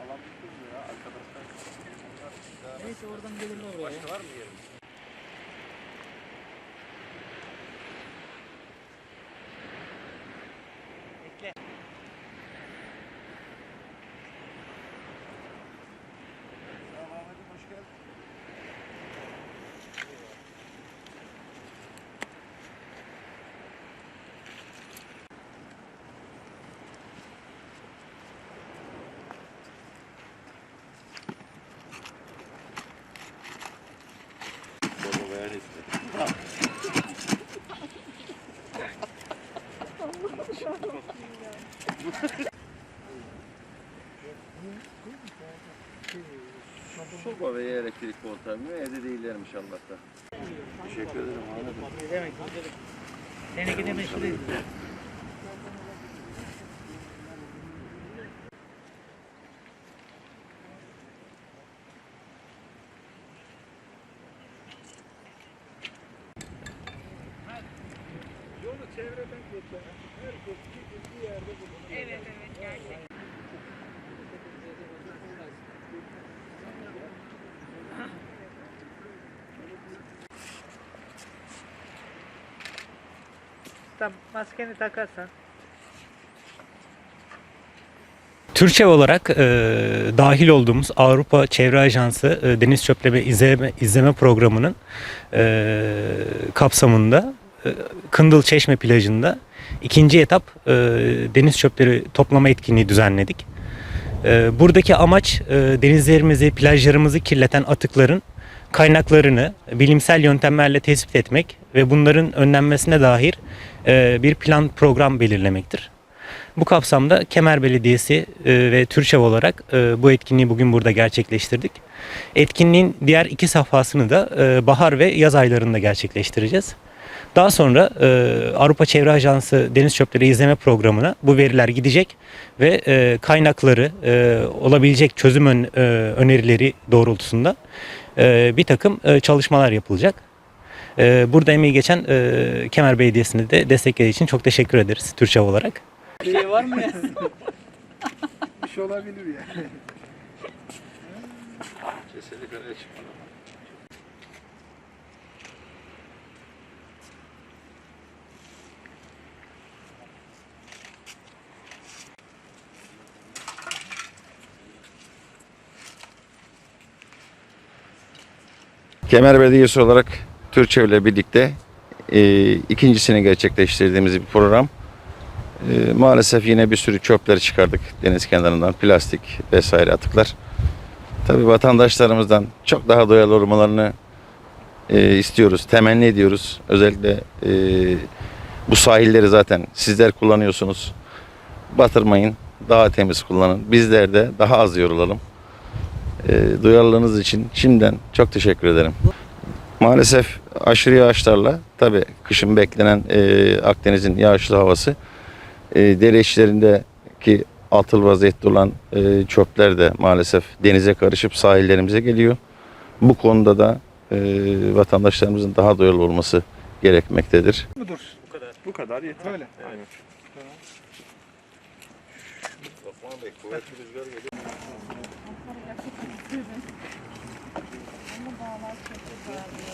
Alan bitmiyor ya arkadaşlar. Neyse oradan gelirler oraya. Başka var mı yerim? Soba ve elektrik kontağı evde değillermiş Allah'ta. Teşekkür ederim. Ne demek? Seni gide çevreden geçen herkes bir yerde bulunur. Evet evet gerçekten. Maskeni takarsan. Türkçe olarak e, dahil olduğumuz Avrupa Çevre Ajansı e, Deniz Çöpleme İzleme, İzleme Programı'nın e, kapsamında Kındıl Çeşme plajında ikinci etap e, deniz çöpleri toplama etkinliği düzenledik. E, buradaki amaç e, denizlerimizi, plajlarımızı kirleten atıkların kaynaklarını bilimsel yöntemlerle tespit etmek ve bunların önlenmesine dair e, bir plan program belirlemektir. Bu kapsamda Kemer Belediyesi e, ve Türçev olarak e, bu etkinliği bugün burada gerçekleştirdik. Etkinliğin diğer iki safhasını da e, bahar ve yaz aylarında gerçekleştireceğiz. Daha sonra e, Avrupa Çevre Ajansı Deniz Çöpleri İzleme Programı'na bu veriler gidecek ve e, kaynakları e, olabilecek çözüm ön- e, önerileri doğrultusunda e, bir takım e, çalışmalar yapılacak. E, burada emeği geçen e, Kemer Belediyesi'ne de desteklediği için çok teşekkür ederiz Türçev olarak. Şey var mı ya? Bir şey olabilir yani. Cesedi karaya çıkmadı. Kemer Belediyesi olarak Türkçe ile birlikte e, ikincisini gerçekleştirdiğimiz bir program. E, maalesef yine bir sürü çöpler çıkardık deniz kenarından, plastik vesaire atıklar. Tabii vatandaşlarımızdan çok daha duyarlı olmalarını e, istiyoruz, temenni ediyoruz. Özellikle e, bu sahilleri zaten sizler kullanıyorsunuz. Batırmayın, daha temiz kullanın. Bizler de daha az yorulalım. E, duyarlılığınız için şimdiden çok teşekkür ederim. Maalesef aşırı yağışlarla tabii kışın beklenen e, Akdeniz'in yağışlı havası e, dere içlerindeki atıl vaziyette olan e, çöpler de maalesef denize karışıp sahillerimize geliyor. Bu konuda da e, vatandaşlarımızın daha duyarlı olması gerekmektedir. Budur. Bu kadar. Bu kadar yeter. Öyle. Aynen. Osman Bey kuvvetli rüzgar geliyor. Ama bağlar çok güzel. O güzel.